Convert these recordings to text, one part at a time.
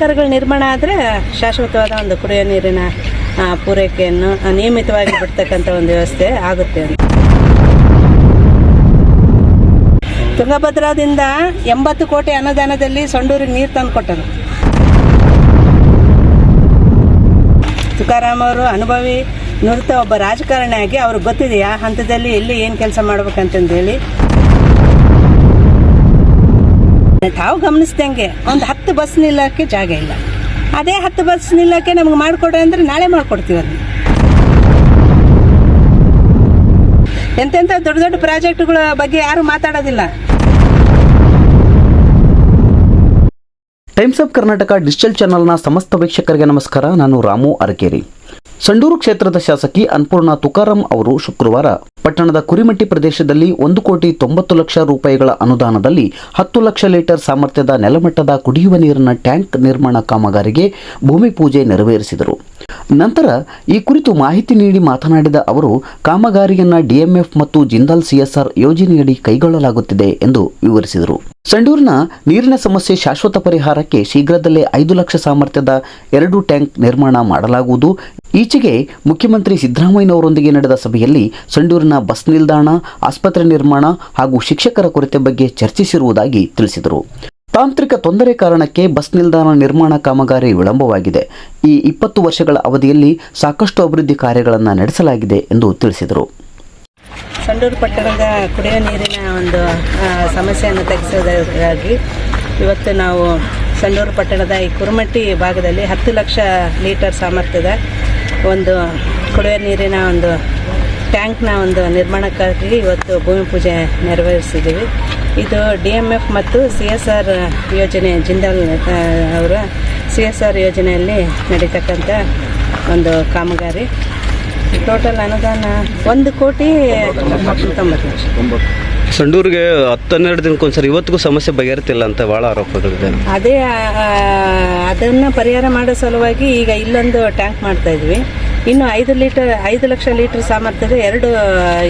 ಟ್ಯಾಂಕರ್ಗಳ ನಿರ್ಮಾಣ ಆದರೆ ಶಾಶ್ವತವಾದ ಒಂದು ಕುಡಿಯೋ ನೀರಿನ ಪೂರೈಕೆಯನ್ನು ನಿಯಮಿತವಾಗಿ ಬಿಡ್ತಕ್ಕಂಥ ಒಂದು ವ್ಯವಸ್ಥೆ ಆಗುತ್ತೆ ಅಂತ. ತುಂಗಭದ್ರಾದಿಂದ ಎಂಬತ್ತು ಕೋಟಿ ಅನುದಾನದಲ್ಲಿ ಸಂಡೂರಿಗೆ ನೀರು ತಂದು ಕೊಟ್ಟರು. ತುಕಾರಾಮ್ ಅವರು ಅನುಭವಿ, ನುರಿತ ಒಬ್ಬ ರಾಜಕಾರಣಿಯಾಗಿ ಅವ್ರಿಗೆ ಗೊತ್ತಿದೆಯಾ? ಹಂತದಲ್ಲಿ ಎಲ್ಲಿ ಏನು ಕೆಲಸ ಮಾಡ್ಬೇಕಂತಂದೇಳಿ ತಾವು ಗಮನಿಸ್ದಂಗೆ ಒಂದು ಹತ್ತು ಬಸ್ ನಿಲ್ಲಕ್ಕೆ ಜಾಗ ಇಲ್ಲ. ಅದೇ ಹತ್ತು ಬಸ್ ನಿಲ್ಲಕ್ಕೆ ನಮ್ಗೆ ಮಾಡಿಕೊಡ್ರಿ ಅಂದರೆ ನಾಳೆ ಮಾಡಿಕೊಡ್ತೀವಿ ಅದನ್ನ. ಎಂತೆಂಥ ದೊಡ್ಡ ದೊಡ್ಡ ಪ್ರಾಜೆಕ್ಟ್ಗಳ ಬಗ್ಗೆ ಯಾರು ಮಾತಾಡೋದಿಲ್ಲ. ಟೈಮ್ಸ್ ಆಫ್ ಕರ್ನಾಟಕ ಡಿಜಿಟಲ್ ಚಾನೆಲ್ನ ಸಮಸ್ತ ವೀಕ್ಷಕರಿಗೆ ನಮಸ್ಕಾರ. ನಾನು ರಾಮು ಅರಕೇರಿ. ಸಂಡೂರು ಕ್ಷೇತ್ರದ ಶಾಸಕಿ ಅನ್ಪೂರ್ಣ ತುಕಾರಾಂ ಅವರು ಶುಕ್ರವಾರ ಪಟ್ಟಣದ ಕುರಿಮಟ್ಟಿ ಪ್ರದೇಶದಲ್ಲಿ ಒಂದು ಕೋಟಿ ತೊಂಬತ್ತು ಲಕ್ಷ ರೂಪಾಯಿಗಳ ಅನುದಾನದಲ್ಲಿ ಹತ್ತು ಲಕ್ಷ ಲೀಟರ್ ಸಾಮರ್ಥ್ಯದ ನೆಲಮಟ್ಟದ ಕುಡಿಯುವ ನೀರಿನ ಟ್ಯಾಂಕ್ ನಿರ್ಮಾಣ ಕಾಮಗಾರಿಗೆ ಭೂಮಿ ಪೂಜೆ ನೆರವೇರಿಸಿದರು. ನಂತರ ಈ ಕುರಿತು ಮಾಹಿತಿ ನೀಡಿ ಮಾತನಾಡಿದ ಅವರು, ಕಾಮಗಾರಿಯನ್ನು ಡಿಎಂಎಫ್ ಮತ್ತು ಜಿಂದಾಲ್ ಸಿಎಸ್ಆರ್ ಯೋಜನೆಯಡಿ ಕೈಗೊಳ್ಳಲಾಗುತ್ತಿದೆ ಎಂದು ವಿವರಿಸಿದರು. ಸಂಡೂರಿನ ನೀರಿನ ಸಮಸ್ಯೆ ಶಾಶ್ವತ ಪರಿಹಾರಕ್ಕೆ ಶೀಘ್ರದಲ್ಲೇ ಐದು ಲಕ್ಷ ಸಾಮರ್ಥ್ಯದ ಎರಡು ಟ್ಯಾಂಕ್ ನಿರ್ಮಾಣ ಮಾಡಲಾಗುವುದು ಈಚೆಗೆ ಮುಖ್ಯಮಂತ್ರಿ ಸಿದ್ದರಾಮಯ್ಯನವರೊಂದಿಗೆ ನಡೆದ ಸಭೆಯಲ್ಲಿ ಸಂಡೂರಿನ ಬಸ್ ನಿಲ್ದಾಣ, ಆಸ್ಪತ್ರೆ ನಿರ್ಮಾಣ ಹಾಗೂ ಶಿಕ್ಷಕರ ಕೊರತೆ ಬಗ್ಗೆ ಚರ್ಚಿಸಿರುವುದಾಗಿ ತಿಳಿಸಿದರು. ತಾಂತ್ರಿಕ ತೊಂದರೆ ಕಾರಣಕ್ಕೆ ಬಸ್ ನಿಲ್ದಾಣ ನಿರ್ಮಾಣ ಕಾಮಗಾರಿ ವಿಳಂಬವಾಗಿದೆ. ಈ ಇಪ್ಪತ್ತು ವರ್ಷಗಳ ಅವಧಿಯಲ್ಲಿ ಸಾಕಷ್ಟು ಅಭಿವೃದ್ಧಿ ಕಾರ್ಯಗಳನ್ನು ನಡೆಸಲಾಗಿದೆ ಎಂದು ತಿಳಿಸಿದರು. ಸಂಡೂರು ಪಟ್ಟಣದ ಕುಡಿಯುವ ನೀರಿನ ಒಂದು ಸಮಸ್ಯೆಯನ್ನು ತಗ್ಗಿಸೋದಕ್ಕಾಗಿ ಇವತ್ತು ನಾವು ಸಂಡೂರು ಪಟ್ಟಣದ ಈ ಕುರುಮಟ್ಟಿ ಭಾಗದಲ್ಲಿ ಹತ್ತು ಲಕ್ಷ ಲೀಟರ್ ಸಾಮರ್ಥ್ಯದ ಒಂದು ಕುಡಿಯೋ ನೀರಿನ ಒಂದು ಟ್ಯಾಂಕ್ನ ಒಂದು ನಿರ್ಮಾಣಕ್ಕಾಗಿ ಇವತ್ತು ಭೂಮಿ ಪೂಜೆ ನೆರವೇರಿಸಿದ್ದೀವಿ. ಇದು ಡಿ ಎಂ ಎಫ್ ಮತ್ತು ಸಿ ಎಸ್ ಆರ್ ಯೋಜನೆ, ಜಿಂದಾಲ್ ಅವರ ಸಿ ಎಸ್ ಆರ್ ಯೋಜನೆಯಲ್ಲಿ ನಡೀತಕ್ಕಂಥ ಒಂದು ಕಾಮಗಾರಿ. ಟೋಟಲ್ ಅನುದಾನ ಒಂದು ಕೋಟಿ ತೊಂಬತ್ತು ಲಕ್ಷ. ಸಂಡೂರಿಗೆ ಹತ್ತು ಹನ್ನೆರಡು ದಿನಕ್ಕೊಂದ್ಸರಿ ಇವತ್ತಿಗೂ ಸಮಸ್ಯೆ ಬಗೆಹರ್ತಿಲ್ಲ ಅಂತ ಭಾಳ ಆರೋಪಗಳಿದೆ. ಅದೇ ಅದನ್ನು ಪರಿಹಾರ ಮಾಡೋ ಸಲುವಾಗಿ ಈಗ ಇಲ್ಲೊಂದು ಟ್ಯಾಂಕ್ ಮಾಡ್ತಾ ಇದ್ವಿ. ಇನ್ನು ಐದು ಲೀಟರ್, ಐದು ಲಕ್ಷ ಲೀಟರ್ ಸಾಮರ್ಥ್ಯದ ಎರಡು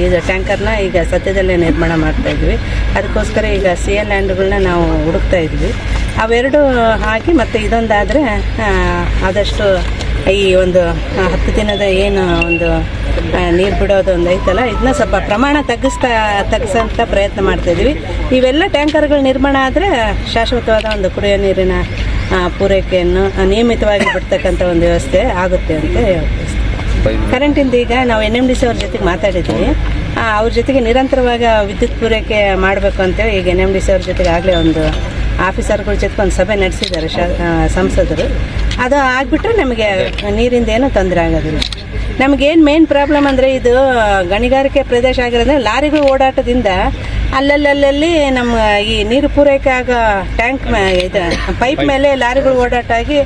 ಇದು ಟ್ಯಾಂಕರ್ನ ಈಗ ಸದ್ಯದಲ್ಲೇ ನಿರ್ಮಾಣ ಮಾಡ್ತಾ ಇದ್ವಿ. ಅದಕ್ಕೋಸ್ಕರ ಈಗ ಸಿ ಎಲ್ ಲ್ಯಾಂಡ್ಗಳನ್ನ ನಾವು ಹುಡುಕ್ತಾ ಇದ್ವಿ. ಅವೆರಡು ಹಾಕಿ ಮತ್ತೆ ಇದೊಂದಾದರೆ ಆದಷ್ಟು ಈ ಒಂದು ಹತ್ತು ದಿನದ ಏನು ಒಂದು ನೀರು ಬಿಡೋದು ಒಂದು ಐತಲ್ಲ ಇದನ್ನ ಸ್ವಲ್ಪ ಪ್ರಮಾಣ ತಗ್ಗಿಸ್ತಾ ತಗ್ಸೋಂಥ ಪ್ರಯತ್ನ ಮಾಡ್ತಾ ಇದೀವಿ. ಇವೆಲ್ಲ ಟ್ಯಾಂಕರ್ಗಳು ನಿರ್ಮಾಣ ಆದರೆ ಶಾಶ್ವತವಾದ ಒಂದು ಕುಡಿಯೋ ನೀರಿನ ಪೂರೈಕೆಯನ್ನು ನಿಯಮಿತವಾಗಿ ಬಿಡ್ತಕ್ಕಂಥ ಒಂದು ವ್ಯವಸ್ಥೆ ಆಗುತ್ತೆ ಅಂತ ಹೇಳ್ತೀವಿ ಕರೆಂಟಿಂದ ಈಗ ನಾವು ಎನ್ ಎಂ ಡಿ ಸಿ ಅವ್ರ ಜೊತೆಗೆ ಮಾತಾಡಿದ್ವಿ ಅವ್ರ ಜೊತೆಗೆ ನಿರಂತರವಾಗಿ ವಿದ್ಯುತ್ ಪೂರೈಕೆ ಮಾಡಬೇಕು ಅಂತೇಳಿ ಈಗ ಎನ್ ಎಂ ಡಿ ಸಿ ಅವ್ರ ಜೊತೆಗೆ ಆಗಲೇ ಒಂದು ಆಫೀಸರ್ಗಳ ಜೊತೆಗೆ ಒಂದು ಸಭೆ ನಡೆಸಿದ್ದಾರೆ ಶ ಸಂಸದರು. ಅದು ಆಗಿಬಿಟ್ರೆ ನಮಗೆ ನೀರಿಂದ ಏನೂ ತೊಂದರೆ ಆಗೋದಿಲ್ಲ. ನಮಗೇನು ಮೇನ್ ಪ್ರಾಬ್ಲಮ್ ಅಂದರೆ ಇದು ಗಣಿಗಾರಿಕೆ ಪ್ರದೇಶ ಆಗಿರೋದ್ರೆ ಲಾರಿಗಳು ಓಡಾಟದಿಂದ ಅಲ್ಲಲ್ಲಲ್ಲಿ ನಮ್ಮ ಈ ನೀರು ಪೂರೈಕೆ ಆಗೋ ಟ್ಯಾಂಕ್ ಇದು, ಪೈಪ್ ಮೇಲೆ ಲಾರಿಗಳು ಓಡಾಟ ಆಗಿ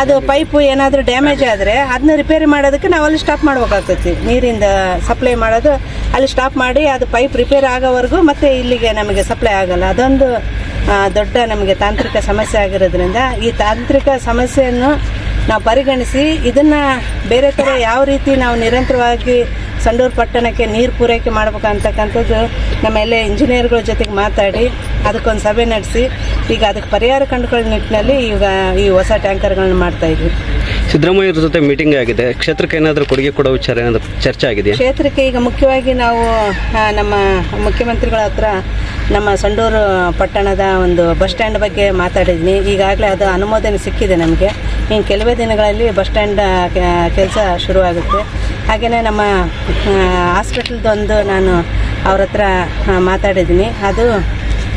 ಅದು ಪೈಪು ಏನಾದರೂ ಡ್ಯಾಮೇಜ್ ಆದರೆ ಅದನ್ನ ರಿಪೇರಿ ಮಾಡೋದಕ್ಕೆ ನಾವು ಅಲ್ಲಿ ಸ್ಟಾಪ್ ಮಾಡ್ಬೇಕಾಗ್ತೈತಿ ನೀರಿಂದ ಸಪ್ಲೈ ಮಾಡೋದು ಅಲ್ಲಿ ಸ್ಟಾಪ್ ಮಾಡಿ ಅದು ಪೈಪ್ ರಿಪೇರ್ ಆಗೋವರೆಗೂ ಮತ್ತೆ ಇಲ್ಲಿಗೆ ನಮಗೆ ಸಪ್ಲೈ ಆಗಲ್ಲ. ಅದೊಂದು ದೊಡ್ಡ ನಮಗೆ ತಾಂತ್ರಿಕ ಸಮಸ್ಯೆ ಆಗಿರೋದ್ರಿಂದ ಈ ತಾಂತ್ರಿಕ ಸಮಸ್ಯೆಯನ್ನು ನಾವು ಪರಿಗಣಿಸಿ ಇದನ್ನು ಬೇರೆ ಕಡೆ ಯಾವ ರೀತಿ ನಾವು ನಿರಂತರವಾಗಿ ಸಂಡೂರು ಪಟ್ಟಣಕ್ಕೆ ನೀರು ಪೂರೈಕೆ ಮಾಡ್ಬೇಕಂತಕ್ಕಂಥದ್ದು ನಮ್ಮ ಎಲ್ಲ ಇಂಜಿನಿಯರ್ಗಳ ಜೊತೆಗೆ ಮಾತಾಡಿ, ಅದಕ್ಕೊಂದು ಸಭೆ ನಡೆಸಿ, ಈಗ ಅದಕ್ಕೆ ಪರಿಹಾರ ಕಂಡುಕೊಳ್ಳೋ ನಿಟ್ಟಿನಲ್ಲಿ ಈಗ ಈ ಹೊಸ ಟ್ಯಾಂಕರ್ಗಳನ್ನ ಮಾಡ್ತಾ ಇದ್ವಿ. ಸಿದ್ದರಾಮಯ್ಯರ ಜೊತೆ ಮೀಟಿಂಗ್ ಆಗಿದೆ. ಕ್ಷೇತ್ರಕ್ಕೆ ಏನಾದರೂ ಕೊಡುಗೆ ಕೊಡೋ ವಿಚಾರ ಏನಾದರೂ ಚರ್ಚೆ ಆಗಿದೆಯಾ? ಕ್ಷೇತ್ರಕ್ಕೆ ಈಗ ಮುಖ್ಯವಾಗಿ ನಾವು ನಮ್ಮ ಮುಖ್ಯಮಂತ್ರಿಗಳ ಹತ್ರ ನಮ್ಮ ಸಂಡೂರು ಪಟ್ಟಣದ ಒಂದು ಬಸ್ ಸ್ಟ್ಯಾಂಡ್ ಬಗ್ಗೆ ಮಾತಾಡಿದ್ನಿ. ಈಗಾಗಲೇ ಅದು ಅನುಮೋದನೆ ಸಿಕ್ಕಿದೆ ನಮಗೆ. ಇನ್ನು ಕೆಲವೇ ದಿನಗಳಲ್ಲಿ ಬಸ್ ಸ್ಟ್ಯಾಂಡ್ ಕೆಲಸ ಶುರುವಾಗುತ್ತೆ. ಹಾಗೆಯೇ ನಮ್ಮ ಹಾಸ್ಪಿಟಲ್ದೊಂದು ನಾನು ಅವ್ರ ಹತ್ರ ಮಾತಾಡಿದ್ದೀನಿ ಅದು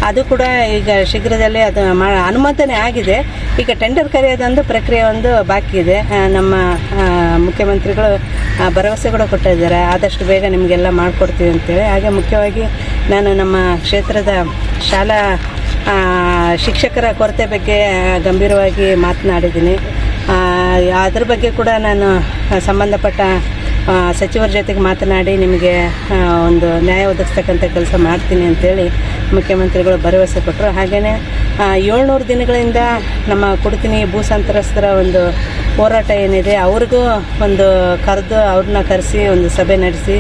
ಅದು ಕೂಡ ಈಗ ಶೀಘ್ರದಲ್ಲೇ ಅದು ಅನುಮೋದನೆ ಆಗಿದೆ. ಈಗ ಟೆಂಡರ್ ಕರೆಯೋದೊಂದು ಪ್ರಕ್ರಿಯೆ ಒಂದು ಬಾಕಿ ಇದೆ. ನಮ್ಮ ಮುಖ್ಯಮಂತ್ರಿಗಳು ಭರವಸೆ ಕೂಡ ಕೊಟ್ಟಿದ್ದಾರೆ. ಆದಷ್ಟು ಬೇಗ ನಿಮಗೆಲ್ಲ ಮಾಡಿಕೊಡ್ತೀವಿ ಅಂತೇಳಿ. ಹಾಗೆ ಮುಖ್ಯವಾಗಿ ನಾನು ನಮ್ಮ ಕ್ಷೇತ್ರದ ಶಾಲಾ ಶಿಕ್ಷಕರ ಕೊರತೆ ಬಗ್ಗೆ ಗಂಭೀರವಾಗಿ ಮಾತನಾಡಿದ್ದೀನಿ. ಅದ್ರ ಬಗ್ಗೆ ಕೂಡ ನಾನು ಸಂಬಂಧಪಟ್ಟ ಸಚಿವರ ಜೊತೆಗೆ ಮಾತನಾಡಿ ನಿಮಗೆ ಒಂದು ನ್ಯಾಯ ಒದಗಿಸ್ತಕ್ಕಂಥ ಕೆಲಸ ಮಾಡ್ತೀನಿ ಅಂತೇಳಿ ಮುಖ್ಯಮಂತ್ರಿಗಳು ಭರವಸೆ ಕೊಟ್ಟರು ಹಾಗೆಯೇ ಏಳ್ನೂರು ದಿನಗಳಿಂದ ನಮ್ಮ ಕೊಡ್ತೀನಿ ಭೂ ಸಂತ್ರಸ್ತರ ಒಂದು ಹೋರಾಟ ಏನಿದೆ, ಅವ್ರಿಗೂ ಒಂದು ಕರೆದು ಅವ್ರನ್ನ ಕರೆಸಿ, ಒಂದು ಸಭೆ ನಡೆಸಿ,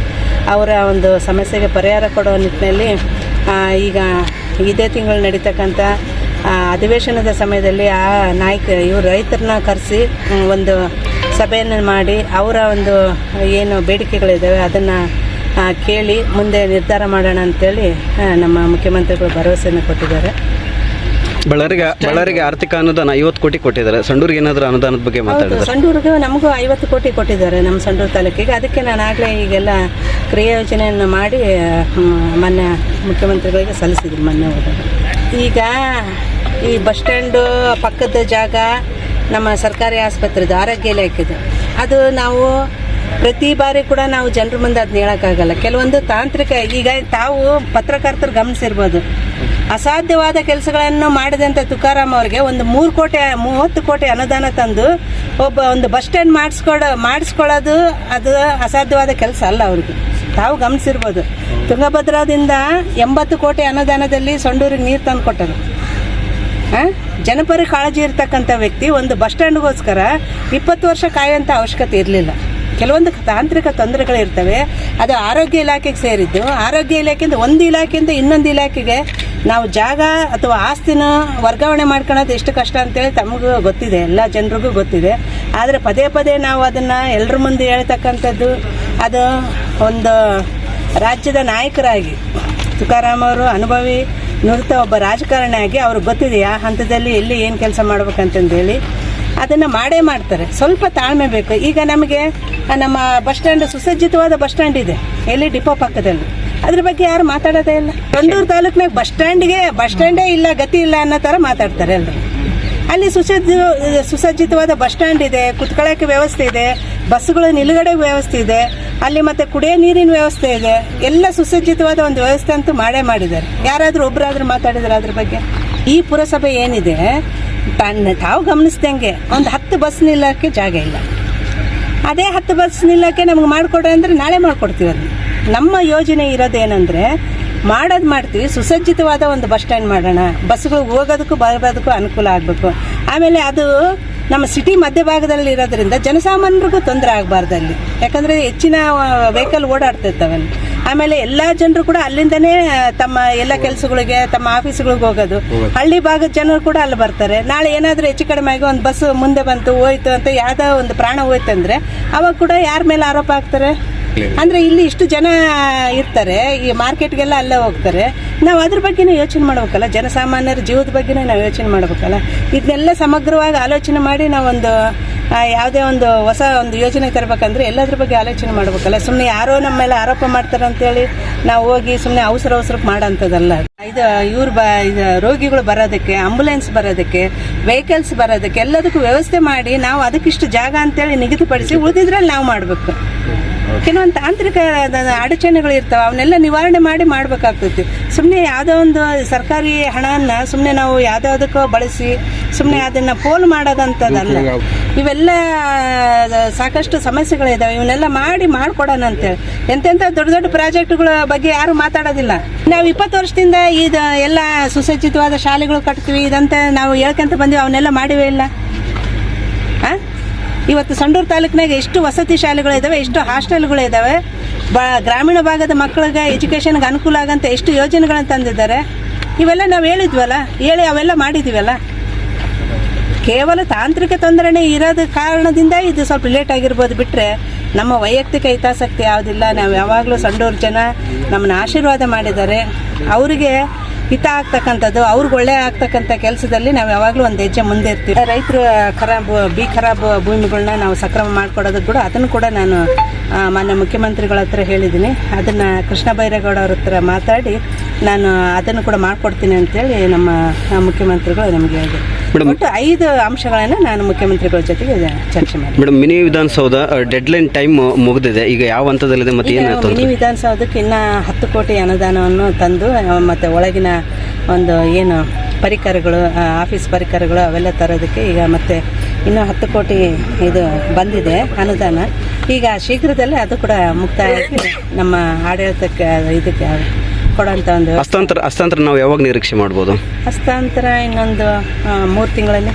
ಅವರ ಒಂದು ಸಮಸ್ಯೆಗೆ ಪರಿಹಾರ ಕೊಡೋ ನಿಟ್ಟಿನಲ್ಲಿ ಈಗ ಇದೇ ತಿಂಗಳು ನಡೀತಕ್ಕಂಥ ಅಧಿವೇಶನದ ಸಮಯದಲ್ಲಿ ಆ ನಾಯಕ, ಇವರು ರೈತರನ್ನ ಕರೆಸಿ ಒಂದು ಸಭೆಯನ್ನು ಮಾಡಿ, ಅವರ ಒಂದು ಏನು ಬೇಡಿಕೆಗಳಿದ್ದಾವೆ, ಅದನ್ನು ಕೇಳಿ ಮುಂದೆ ನಿರ್ಧಾರ ಮಾಡೋಣ ಅಂತೇಳಿ ನಮ್ಮ ಮುಖ್ಯಮಂತ್ರಿಗಳು ಭರವಸೆಯನ್ನು ಕೊಟ್ಟಿದ್ದಾರೆ. ಬಳ್ಳಾರಿಗೆ ಬಳ್ಳಾರಿಗೆ ಆರ್ಥಿಕ ಅನುದಾನ ಐವತ್ತು ಕೋಟಿ ಕೊಟ್ಟಿದ್ದಾರೆ. ಸಂಡೂರಿಗೆ ಏನಾದರೂ ಅನುದಾನದ ಬಗ್ಗೆ ಮಾತಾಡೋದು ಸಂಡೂರಿಗೆ ನಮಗೂ ಐವತ್ತು ಕೋಟಿ ಕೊಟ್ಟಿದ್ದಾರೆ ನಮ್ಮ ಸಂಡೂರು ತಾಲೂಕಿಗೆ. ಅದಕ್ಕೆ ನಾನು ಆಗಲೇ ಈಗೆಲ್ಲ ಕ್ರಿಯಾ ಯೋಜನೆಯನ್ನು ಮಾಡಿ ಮೊನ್ನೆ ಮಾನ್ಯ ಮುಖ್ಯಮಂತ್ರಿಗಳಿಗೆ ಸಲ್ಲಿಸಿದ್ರು ಮೊನ್ನೆ ಈಗ ಈ ಬಸ್ ಸ್ಟ್ಯಾಂಡು ಪಕ್ಕದ ಜಾಗ ನಮ್ಮ ಸರ್ಕಾರಿ ಆಸ್ಪತ್ರೆದು ಆರೋಗ್ಯ ಇಲಾಖೆದು ಅದು ನಾವು ಪ್ರತಿ ಬಾರಿ ಕೂಡ ನಾವು ಜನರ ಮುಂದೆ ಅದನ್ನ ಹೇಳೋಕ್ಕಾಗಲ್ಲ. ಕೆಲವೊಂದು ತಾಂತ್ರಿಕ, ಈಗ ತಾವು ಪತ್ರಕರ್ತರು ಗಮನಿಸಿರ್ಬೋದು. ಅಸಾಧ್ಯವಾದ ಕೆಲಸಗಳನ್ನು ಮಾಡಿದಂಥ ತುಕಾರಾಮ್ ಅವರಿಗೆ ಒಂದು ಮೂರು ಕೋಟಿ, ಮೂವತ್ತು ಕೋಟಿ ಅನುದಾನ ತಂದು ಒಬ್ಬ ಒಂದು ಬಸ್ ಸ್ಟ್ಯಾಂಡ್ ಮಾಡಿಸ್ಕೊಡ ಮಾಡಿಸ್ಕೊಳ್ಳೋದು ಅದು ಅಸಾಧ್ಯವಾದ ಕೆಲಸ ಅಲ್ಲ ಅವ್ರಿಗೆ. ತಾವು ಗಮನಿಸಿರ್ಬೋದು. ತುಂಗಭದ್ರಾದಿಂದ ಎಂಬತ್ತು ಕೋಟಿ ಅನುದಾನದಲ್ಲಿ ಸೊಂಡೂರಿಗೆ ನೀರು ತಂದು ಕೊಟ್ಟರು? ಜನಪರ ಕಾಳಜಿ ಇರ್ತಕ್ಕಂಥ ವ್ಯಕ್ತಿ ಒಂದು ಬಸ್ ಸ್ಟ್ಯಾಂಡ್ಗೋಸ್ಕರ ಇಪ್ಪತ್ತು ವರ್ಷ ಕಾಯುವಂಥ ಅವಶ್ಯಕತೆ ಇರಲಿಲ್ಲ. ಕೆಲವೊಂದು ತಾಂತ್ರಿಕ ತೊಂದರೆಗಳಿರ್ತವೆ. ಅದು ಆರೋಗ್ಯ ಇಲಾಖೆಗೆ ಸೇರಿದ್ದು. ಆರೋಗ್ಯ ಇಲಾಖೆಯಿಂದ ಒಂದು ಇಲಾಖೆಯಿಂದ ಇನ್ನೊಂದು ಇಲಾಖೆಗೆ ನಾವು ಜಾಗ ಅಥವಾ ಆಸ್ತಿನ ವರ್ಗಾವಣೆ ಮಾಡ್ಕೊಳ್ಳೋದು ಎಷ್ಟು ಕಷ್ಟ ಅಂತೇಳಿ ತಮಗೂ ಗೊತ್ತಿದೆ. ಎಲ್ಲ ಜನರಿಗೂ ಗೊತ್ತಿದೆ. ಆದರೆ ಪದೇ ಪದೇ ನಾವು ಅದನ್ನು ಎಲ್ಲರ ಮುಂದೆ ಹೇಳ್ತಕ್ಕಂಥದ್ದು ಅದು ಒಂದು ರಾಜ್ಯದ ನಾಯಕರಾಗಿ ತುಕಾರಾಮ್ ಅವರು, ಅನುಭವಿ ನುರಿತ ಒಬ್ಬ ರಾಜಕಾರಣಿಯಾಗಿ ಅವ್ರಿಗೆ ಗೊತ್ತಿದೆ, ಆ ಹಂತದಲ್ಲಿ ಎಲ್ಲಿ ಏನು ಕೆಲಸ ಮಾಡ್ಬೇಕಂತಂದೇಳಿ. ಅದನ್ನು ಮಾಡೇ ಮಾಡ್ತಾರೆ. ಸ್ವಲ್ಪ ತಾಳ್ಮೆ ಬೇಕು. ಈಗ ನಮಗೆ ನಮ್ಮ ಬಸ್ ಸ್ಟ್ಯಾಂಡ್, ಸುಸಜ್ಜಿತವಾದ ಬಸ್ ಸ್ಟ್ಯಾಂಡ್ ಇದೆ. ಎಲ್ಲಿ? ಡಿಪೋ ಪಕ್ಕದಲ್ಲಿ. ಅದ್ರ ಬಗ್ಗೆ ಯಾರು ಮಾತಾಡೋದೇ ಇಲ್ಲ. ಬಂಡೂರು ತಾಲೂಕಿನಾಗ ಬಸ್ ಸ್ಟ್ಯಾಂಡ್ಗೆ, ಬಸ್ ಸ್ಟ್ಯಾಂಡೇ ಇಲ್ಲ, ಗತಿ ಇಲ್ಲ ಅನ್ನೋ ಥರ ಮಾತಾಡ್ತಾರೆ ಎಲ್ಲರೂ ಅಲ್ಲಿ ಸುಸಜ್ಜಿ, ಸುಸಜ್ಜಿತವಾದ ಬಸ್ ಸ್ಟ್ಯಾಂಡ್ ಇದೆ ಕುತ್ಕೊಳ್ಳೋಕೆ ವ್ಯವಸ್ಥೆ ಇದೆ, ಬಸ್ಸುಗಳ ನಿಲುಗಡೆ ವ್ಯವಸ್ಥೆ ಇದೆ, ಅಲ್ಲಿ ಮತ್ತೆ ಕುಡಿಯೋ ನೀರಿನ ವ್ಯವಸ್ಥೆ ಇದೆ. ಎಲ್ಲ ಸುಸಜ್ಜಿತವಾದ ಒಂದು ವ್ಯವಸ್ಥೆ ಅಂತೂ ಮಾಡೇ ಮಾಡಿದ್ದಾರೆ. ಯಾರಾದರೂ ಒಬ್ಬರಾದ್ರೂ ಮಾತಾಡಿದ್ರೆ ಅದ್ರ ಬಗ್ಗೆ? ಈ ಪುರಸಭೆ ಏನಿದೆ ತನ್ನ ತಾವು ಗಮನಿಸ್ದಂಗೆ ಒಂದು ಹತ್ತು ಬಸ್ ನಿಲ್ಲಕ್ಕೆ ಜಾಗ ಇಲ್ಲ. ಅದೇ ಹತ್ತು ಬಸ್ ನಿಲ್ಲಕ್ಕೆ ನಮ್ಗೆ ಮಾಡಿಕೊಡ್ರಿ ಅಂದರೆ ನಾಳೆ ಮಾಡಿಕೊಡ್ತೀವಿ ಅದನ್ನ. ನಮ್ಮ ಯೋಜನೆ ಇರೋದೇನೆಂದರೆ ಮಾಡೋದು ಮಾಡ್ತೀವಿ, ಸುಸಜ್ಜಿತವಾದ ಒಂದು ಬಸ್ ಸ್ಟ್ಯಾಂಡ್ ಮಾಡೋಣ, ಬಸ್ಗಳು ಹೋಗೋದಕ್ಕೂ ಬರೋದಕ್ಕೂ ಅನುಕೂಲ ಆಗಬೇಕು. ಆಮೇಲೆ ಅದು ನಮ್ಮ ಸಿಟಿ ಮಧ್ಯಭಾಗದಲ್ಲಿ ಇರೋದ್ರಿಂದ ಜನಸಾಮಾನ್ಯರಿಗೂ ತೊಂದರೆ ಆಗಬಾರ್ದು ಅಲ್ಲಿ. ಯಾಕಂದರೆ ಹೆಚ್ಚಿನ ವೆಹಿಕಲ್ ಓಡಾಡ್ತಿರ್ತವೆ ಆಮೇಲೆ ಎಲ್ಲಾ ಜನರು ಕೂಡ ಅಲ್ಲಿಂದನೇ ತಮ್ಮ ಎಲ್ಲ ಕೆಲಸಗಳಿಗೆ ತಮ್ಮ ಆಫೀಸ್ಗಳಿಗೆ ಹೋಗೋದು. ಹಳ್ಳಿ ಭಾಗದ ಜನರು ಕೂಡ ಅಲ್ಲಿ ಬರ್ತಾರೆ. ನಾಳೆ ಏನಾದರೂ ಹೆಚ್ಚು ಕಡಿಮೆ ಆಗಿ ಒಂದು ಬಸ್ ಮುಂದೆ ಬಂತು ಹೋಯ್ತು ಅಂತ ಯಾವ್ದೋ ಒಂದು ಪ್ರಾಣ ಹೋಯ್ತು ಅಂದ್ರೆ ಅವಾಗ ಕೂಡ ಯಾರ ಮೇಲೆ ಆರೋಪ ಆಗ್ತಾರೆ ಅಂದ್ರೆ ಇಲ್ಲಿ ಇಷ್ಟು ಜನ ಇರ್ತಾರೆ ಈ ಮಾರ್ಕೆಟ್ಗೆಲ್ಲ ಅಲ್ಲೇ ಹೋಗ್ತಾರೆ. ನಾವು ಅದ್ರ ಬಗ್ಗೆನೇ ಯೋಚನೆ ಮಾಡ್ಬೇಕಲ್ಲ ಜನಸಾಮಾನ್ಯರ ಜೀವದ ಬಗ್ಗೆನೇ ನಾವು ಯೋಚನೆ ಮಾಡ್ಬೇಕಲ್ಲ. ಇದನ್ನೆಲ್ಲ ಸಮಗ್ರವಾಗಿ ಆಲೋಚನೆ ಮಾಡಿ ನಾವೊಂದು ಯಾವುದೇ ಒಂದು ಹೊಸ ಒಂದು ಯೋಜನೆ ತರಬೇಕಂದ್ರೆ ಎಲ್ಲದ್ರ ಬಗ್ಗೆ ಆಲೋಚನೆ ಮಾಡ್ಬೇಕಲ್ಲ. ಸುಮ್ಮನೆ ಯಾರೋ ನಮ್ಮ ಮೇಲೆ ಆರೋಪ ಮಾಡ್ತಾರೆ ಅಂತೇಳಿ ನಾವು ಹೋಗಿ ಸುಮ್ಮನೆ ಅವಸರ ಅವಸರಕ್ಕೆ ಮಾಡೋಂಥದ್ದಲ್ಲ ಇದು, ಇವ್ರು ಬ, ಇದು ರೋಗಿಗಳು ಬರೋದಕ್ಕೆ ಆಂಬುಲೆನ್ಸ್ ಬರೋದಕ್ಕೆ ವೆಹಿಕಲ್ಸ್ ಬರೋದಕ್ಕೆ ಎಲ್ಲದಕ್ಕೂ ವ್ಯವಸ್ಥೆ ಮಾಡಿ ನಾವು ಅದಕ್ಕಿಷ್ಟು ಜಾಗ ಅಂತೇಳಿ ನಿಗದಿಪಡಿಸಿ ಉಳಿದಿದ್ರಲ್ಲಿ ನಾವು ಮಾಡಬೇಕು. ಕೆಲವೊಂದು ತಾಂತ್ರಿಕ ಅಡಚಣೆಗಳು ಇರ್ತಾವೆ ಅವನ್ನೆಲ್ಲ ನಿವಾರಣೆ ಮಾಡಿ ಮಾಡ್ಬೇಕಾಗ್ತೈತಿ. ಸುಮ್ಮನೆ ಯಾವುದೋ ಒಂದು ಸರ್ಕಾರಿ ಹಣನ ಸುಮ್ಮನೆ ನಾವು ಯಾವುದ್ಯಾವುದಕ್ಕೋ ಬಳಸಿ ಸುಮ್ಮನೆ ಅದನ್ನ ಪೋಲ್ ಮಾಡೋದಂಥದ್ದಲ್ಲ ಇವೆಲ್ಲ ಸಾಕಷ್ಟು ಸಮಸ್ಯೆಗಳಿದಾವೆ ಇವನ್ನೆಲ್ಲ ಮಾಡಿ ಮಾಡ್ಕೊಡೋಣ ಅಂತೇಳಿ. ಎಂತೆಂಥ ದೊಡ್ಡ ದೊಡ್ಡ ಪ್ರಾಜೆಕ್ಟ್ಗಳ ಬಗ್ಗೆ ಯಾರು ಮಾತಾಡೋದಿಲ್ಲ. ನಾವು ಇಪ್ಪತ್ತು ವರ್ಷದಿಂದ ಇದು ಎಲ್ಲ ಸುಸಜ್ಜಿತವಾದ ಶಾಲೆಗಳು ಕಟ್ತೀವಿ ಇದಂತ ನಾವು ಹೇಳ್ಕೊಂತ ಬಂದೀವಿ ಅವನ್ನೆಲ್ಲ ಮಾಡಿವೇ ಇಲ್ಲ. ಆ? ಇವತ್ತು ಸಂಡೂರು ತಾಲೂಕಿನಾಗ ಎಷ್ಟು ವಸತಿ ಶಾಲೆಗಳು ಇದಾವೆ ಎಷ್ಟು ಹಾಸ್ಟೆಲ್ಗಳು ಇದಾವೆ ಬ, ಗ್ರಾಮೀಣ ಭಾಗದ ಮಕ್ಕಳಿಗೆ ಎಜುಕೇಷನ್ಗೆ ಅನುಕೂಲ ಆಗಂತ ಎಷ್ಟು ಯೋಜನೆಗಳನ್ನು ತಂದಿದ್ದಾರೆ, ಇವೆಲ್ಲ ನಾವು ಹೇಳಿದ್ವಲ್ಲ, ಹೇಳಿ ಅವೆಲ್ಲ ಮಾಡಿದ್ದೀವಲ್ಲ ಕೇವಲ ತಾಂತ್ರಿಕ ತೊಂದರೆನೇ ಇರೋದ ಕಾರಣದಿಂದ ಇದು ಸ್ವಲ್ಪ ಲೇಟ್ ಆಗಿರ್ಬೋದು ಬಿಟ್ಟರೆ ನಮ್ಮ ವೈಯಕ್ತಿಕ ಹಿತಾಸಕ್ತಿ ಯಾವುದಿಲ್ಲ, ನಾವು ಯಾವಾಗಲೂ ಸಂಡೂರು ಜನ ನಮ್ಮನ್ನ ಆಶೀರ್ವಾದ ಮಾಡಿದ್ದಾರೆ. ಅವರಿಗೆ ಹಿತ ಆಗ್ತಕ್ಕಂಥದ್ದು ಅವ್ರಿಗೆ ಒಳ್ಳೆ ಆಗ್ತಕ್ಕಂಥ ಕೆಲಸದಲ್ಲಿ ನಾವು ಯಾವಾಗಲೂ ಒಂದು ಹೆಜ್ಜೆ ಮುಂದೆ ಇರ್ತೀವಿ. ರೈತರು ಖರಾಬ್, ಬಿ ಖರಾಬ್ ಭೂಮಿಗಳನ್ನ ನಾವು ಸಕ್ರಮ ಮಾಡ್ಕೊಡೋದಕ್ಕೆ ಕೂಡ ಅದನ್ನು ಕೂಡ ನಾನು ಮಾನ್ಯ ಮುಖ್ಯಮಂತ್ರಿಗಳ ಹತ್ರ ಹೇಳಿದ್ದೀನಿ. ಅದನ್ನು ಕೃಷ್ಣ ಬೈರೇಗೌಡ ಅವ್ರ ಹತ್ರ ಮಾತಾಡಿ ನಾನು ಅದನ್ನು ಕೂಡ ಮಾಡಿಕೊಡ್ತೀನಿ ಅಂತೇಳಿ ನಮ್ಮ ಮುಖ್ಯಮಂತ್ರಿಗಳು ನಮಗೆ ಹೇಳಿದ್ರು. ಒಟ್ಟು ಐದು ಅಂಶಗಳನ್ನು ನಾನು ಮುಖ್ಯಮಂತ್ರಿಗಳ ಜೊತೆಗೆ ಚರ್ಚೆ ಮಾಡಿ madam mini Vidhana Soudha deadline time ಮುಗಿದಿದೆ. ಈಗ ಯಾವ ಹಂತದಲ್ಲಿದೆ ಮತ್ತೆ ಈಗ ಏನು ಮಿನಿ ವಿಧಾನಸೌಧಕ್ಕೆ ಇನ್ನ ಹತ್ತು ಕೋಟಿ ಅನುದಾನವನ್ನು ತಂದು ಮತ್ತೆ ಒಳಗಿನ ಒಂದು ಏನು ಪರಿಕರಗಳು ಆಫೀಸ್ ಪರಿಕರಗಳು ಅವೆಲ್ಲ ತರೋದಕ್ಕೆ ಈಗ ಮತ್ತೆ ಇನ್ನೂ ಹತ್ತು ಕೋಟಿ ಇದು ಬಂದಿದೆ ಅನುದಾನ. ಈಗ ಶೀಘ್ರದಲ್ಲೇ ಅದು ಕೂಡ ಮುಕ್ತಾಯ ನಮ್ಮ ಆಡಳಿತಕ್ಕೆ ಇದಕ್ಕೆ ಕೊಡೋಂಥ ಒಂದು ಹಸ್ತಾಂತರ ಹಸ್ತಾಂತರ ನಾವು ಯಾವಾಗ ನಿರೀಕ್ಷೆ ಮಾಡ್ಬೋದು? ಹಸ್ತಾಂತರ ಇನ್ನೊಂದು ಮೂರು ತಿಂಗಳಲ್ಲಿ.